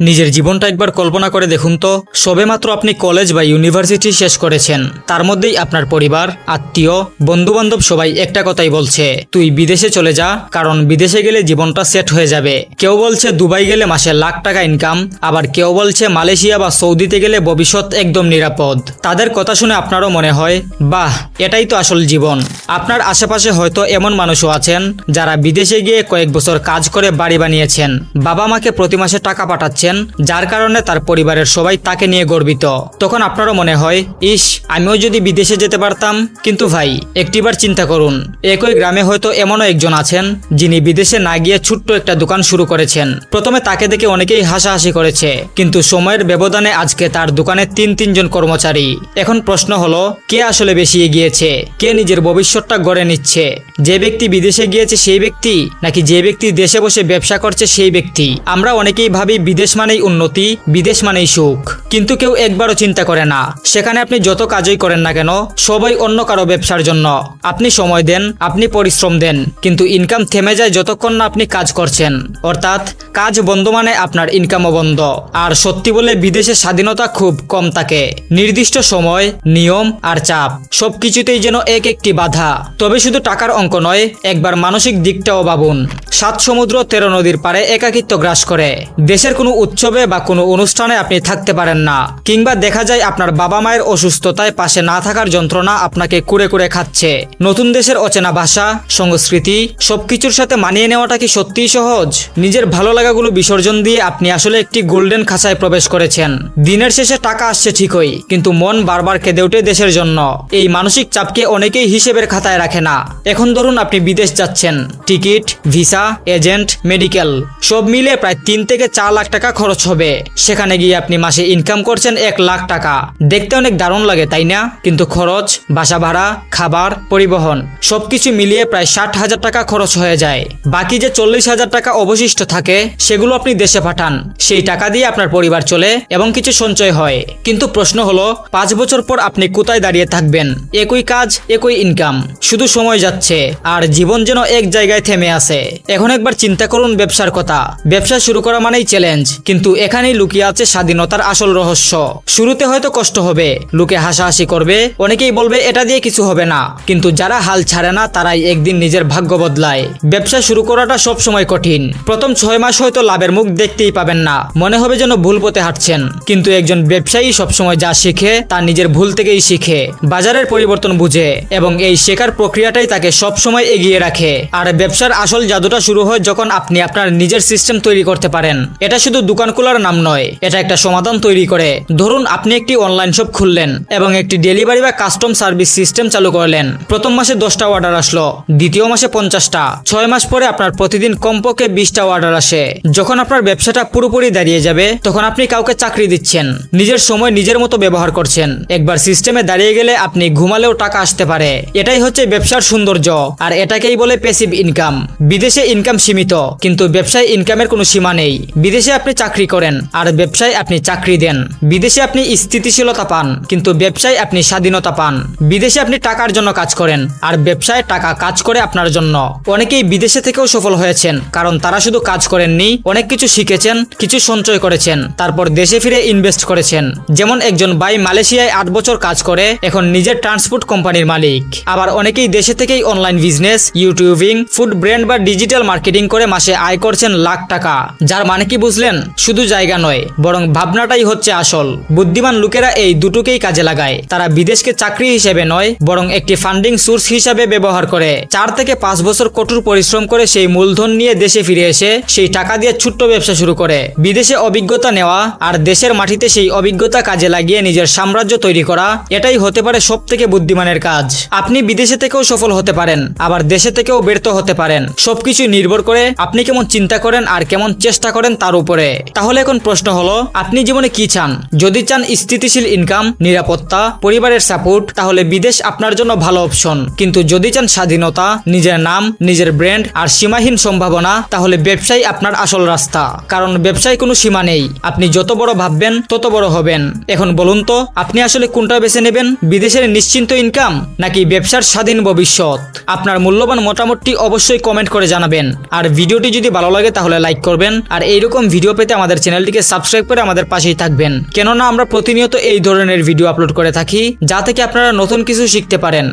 নিজের জীবনটা একবার কল্পনা করে দেখুন তো। সবেমাত্র আপনি কলেজ বা ইউনিভার্সিটি শেষ করেছেন। তার মধ্যেই আপনার পরিবার, আত্মীয়, বন্ধুবান্ধব সবাই একটা কথাই বলছে, তুই বিদেশে চলে যা, কারণ বিদেশে গেলে জীবনটা সেট হয়ে যাবে। কেউ বলছে, দুবাই গেলে মাসে লাখ টাকা ইনকাম আবার কেউ বলছে, মালয়েশিয়া বা সৌদিতে গেলে ভবিষ্যৎ একদম নিরাপদ। তাদের কথা শুনে আপনারও মনে হয়, বাহ, এটাই তো আসল জীবন। আপনার আশেপাশে হয়তো এমন মানুষও আছেন, যারা বিদেশে গিয়ে কয়েক বছর কাজ করে বাড়ি বানিয়েছেন। বাবা মাকে প্রতি মাসে টাকা পাঠাচ্ছেন যার কারণে তার পরিবারের সবাই তাকে নিয়ে গর্বিত। তখন আপনারও মনে হয়, ইস, আমিও যদি বিদেশে যেতে পারতাম। কিন্তু ভাই, একটিবার চিন্তা করুন, একই গ্রামে হয়তো এমনও একজন আছেন, যিনি বিদেশে না গিয়ে ছোট্ট একটা দোকান শুরু করেছেন। প্রথমে তাকে দেখে অনেকেই হাসাহাসি করেছে, কিন্তু সময়ের ব্যবধানে আজকে তার দোকানে তিন তিনজন কর্মচারী। এখন প্রশ্ন হলো, কে আসলে বেশি এগিয়েছে? কে নিজের ভবিষ্যৎটা গড়ে নিচ্ছে? যে ব্যক্তি বিদেশে গিয়েছে সেই ব্যক্তি, নাকি যে ব্যক্তি দেশে বসে ব্যবসা করছে সেই ব্যক্তি? আমরা অনেকেই ভাবি বিদেশ মানেই উন্নতি, বিদেশ মানেই সুখ। কিন্তু কেউ একবারও চিন্তা করে না, সেখানে আপনি যত কাজই করেন না কেন, সবাই অন্য কারও ব্যবসার জন্য। আপনি সময় দেন, আপনি পরিশ্রম দেন, কিন্তু ইনকাম থেমে যায় যতক্ষণ না আপনি কাজ করছেন। অর্থাৎ, কাজ বন্ধ মানে আপনার ইনকামও বন্ধ। আর সত্যি বলে, বিদেশে স্বাধীনতা খুব কম থাকে। নির্দিষ্ট সময়, নিয়ম আর চাপ, সবকিছুতেই যেন এক একটি বাধা। তবে শুধু টাকার অঙ্ক নয়, একবার মানসিক দিকটাও ভাবুন। সাত সমুদ্র, তেরো নদীর পারে একাকিত্ব গ্রাস করে। দেশের কোনো উৎসবে বা কোনো অনুষ্ঠানে আপনি থাকতে পারেন না। কিংবা দেখা যায় আপনার বাবা মায়ের অসুস্থতায় পাশে না থাকার যন্ত্রণা আপনাকে কুড়ে কুড়ে খাচ্ছে। নতুন দেশের অচেনা ভাষা, সংস্কৃতি, সবকিছুর সাথে মানিয়ে নেওয়াটা কি সত্যিই সহজ? নিজের ভালো লাগাগুলো বিসর্জন দিয়ে আপনি আসলে একটি গোল্ডেন খাঁচায় প্রবেশ করেছেন। দিনের শেষে টাকা আসছে ঠিকই, কিন্তু মন বারবার কেঁদে ওঠে দেশের জন্য। এই মানসিক চাপকে অনেকেই হিসেবের খাতায় রাখে না। এখন ধরুন আপনি বিদেশ যাচ্ছেন। টিকিট, ভিসা, এজেন্ট, মেডিকেল, সব মিলে প্রায় তিন থেকে চার লাখ টাকা খরচ হবে। সেখানে গিয়ে আপনি মাসে ইনকাম করছেন এক লাখ টাকা। দেখতে অনেক দারুণ লাগে, তাই না? কিন্তু খরচ, বাসা ভাড়া, খাবার, পরিবহন, সবকিছু মিলিয়ে প্রায় ষাট হাজার টাকা খরচ হয়ে যায়। বাকি যে চল্লিশ হাজার টাকা অবশিষ্ট থাকে, সেগুলো আপনি দেশে পাঠান। সেই টাকা দিয়ে আপনার পরিবার চলে এবং কিছু সঞ্চয় হয়। কিন্তু প্রশ্ন হলো, পাঁচ বছর পর আপনি কোথায় দাঁড়িয়ে থাকবেন? একই কাজ, একই ইনকাম শুধু সময় যাচ্ছে, আর জীবন যেন এক জায়গায় থেমে আছে। এখন একবার চিন্তা করুন ব্যবসার কথা। ব্যবসা শুরু করা মানেই চ্যালেঞ্জ কিন্তু এখানেই লুকিয়ে আছে স্বাধীনতার আসল রহস্য। শুরুতে হয়তো কষ্ট হবে, লোকে হাসাহাসি করবে, অনেকেই বলবে এটা দিয়ে কিছু হবে না। কিন্তু যারা হাল ছাড়ে না, তারাই একদিন নিজের ভাগ্য বদলায়। ব্যবসা শুরু করাটা সব সময় কঠিন। প্রথম ছয় মাস হয়তো লাভের মুখ দেখতেই পাবেন না। মনে হবে যেন ভুল পথে হাঁটছেন। কিন্তু একজন ব্যবসায়ী সবসময় যা শিখে, তা নিজের ভুল থেকেই শিখে। বাজারের পরিবর্তন বুঝে এবং এই শেখার প্রক্রিয়াটাই তাকে সবসময় এগিয়ে রাখে। আর ব্যবসার আসল জাদুটা শুরু হয় যখন আপনি আপনার নিজের সিস্টেম তৈরি করতে পারেন। এটা শুধু দোকান খোলার নাম নয়। এটা একটা সমাধান তৈরি করে। ধরুন আপনি একটি অনলাইন শপ খুললেন এবং একটি ডেলিভারি বা কাস্টম সার্ভিস সিস্টেম চালু করলেন। প্রথম মাসে দশটা অর্ডার আসলো, দ্বিতীয় মাসে পঞ্চাশটা। ছয় মাস পরে আপনার প্রতিদিন কমপক্ষে বিশটা অর্ডার আসে। যখন আপনার ব্যবসাটা পুরোপুরি দাঁড়িয়ে যাবে, তখন আপনি কাউকে চাকরি দিচ্ছেন। নিজের সময় নিজের মতো ব্যবহার করছেন। একবার সিস্টেমে দাঁড়িয়ে গেলে আপনি ঘুমালেও টাকা আসতে পারে। এটাই হচ্ছে ব্যবসার সৌন্দর্য। আর এটাকেই বলে প্যাসিভ ইনকাম বিদেশে ইনকাম সীমিত, কিন্তু ব্যবসায় ইনকামের কোনো সীমা নেই। বিদেশে আপনি চাকরি করেন। আর ব্যবসায় আপনি চাকরি দেন। বিদেশে আপনি স্থিতিশীলতা পান, কিন্তু ব্যবসায় আপনি স্বাধীনতা পান। বিদেশে আপনি টাকার জন্য কাজ করেন, আর ব্যবসায় টাকা কাজ করে আপনার জন্য। অনেকেই বিদেশে থেকেও সফল হয়েছেন, কারণ তারা শুধু কাজ করেননি, অনেক কিছু শিখেছেন, কিছু সঞ্চয় করেছেন, তারপর দেশে ফিরে ইনভেস্ট করেছেন। যেমন একজন ভাই মালয়েশিয়ায় আট বছর কাজ করে, এখন নিজের ট্রান্সপোর্ট কোম্পানির মালিক। আবার অনেকেই দেশে থেকেই online business youtubing food brand বা ডিজিটাল মার্কেটিং করে মাসে আয় করছেন লাখ টাকা। যার মানে কি বুঝলেন? শুধু জায়গা নয়, বরং ভাবনাটাই হচ্ছে আসল। বুদ্ধিমান লোকেরা এই দুটোকেই কাজে লাগায়। তারা বিদেশকে চাকরি হিসেবে নয়, বরং একটি ফান্ডিং সোর্স হিসাবে ব্যবহার করে। চার থেকে পাঁচ বছর কঠোর পরিশ্রম করে সেই মূলধন নিয়ে দেশে ফিরে এসে সেই টাকা দিয়ে ছোট্ট ব্যবসা শুরু করে। বিদেশে অভিজ্ঞতা নেওয়া আর দেশের মাটিতে সেই অভিজ্ঞতা কাজে লাগিয়ে নিজের সাম্রাজ্য তৈরি করা, এটাই হতে পারে সব থেকে বুদ্ধিমানের কাজ। আপনি বিদেশে থেকেও সফল হতে পারেন, আবার দেশে থেকেও ব্যর্থ হতে পারেন। সবকিছু নির্ভর করে আপনি কেমন চিন্তা করেন আর কেমন চেষ্টা করেন তার উপরে। তাহলে এখন প্রশ্ন হলো, আপনি জীবনে কি চান? যদি চান স্থিতিশীল ইনকাম নিরাপত্তা, পরিবারের সাপোর্ট তাহলে বিদেশ আপনার জন্য ভালো অপশন কিন্তু যদি চান স্বাধীনতা, নিজের নাম, নিজের ব্র্যান্ড আর সীমাহীন সম্ভাবনা, তাহলে ব্যবসায় আপনার আসল রাস্তা। কারণ ব্যবসায় কোনো সীমা নেই। আপনি যত বড় ভাববেন, তত বড় হবেন। এখন বলুন তো, আপনি আসলে কোনটা বেছে নেবেন? বিদেশের নিশ্চিন্ত ইনকাম নাকি ব্যবসার স্বাধীন ভবিষ্যৎ? আপনার মূল্যবান মোটামুটি অবশ্যই কমেন্ট করে জানাবেন। আর ভিডিওটি যদি ভালো লাগে, তাহলে লাইক করবেন। আর এইরকম ভিডিও পেতে আমাদের চ্যানেলটিকে সাবস্ক্রাইব করে আমাদের পাশেই থাকবেন। কেননা আমরা প্রতিনিয়ত এই ধরনের ভিডিও আপলোড করে থাকি, যা থেকে আপনারা নতুন কিছু শিখতে পারেন।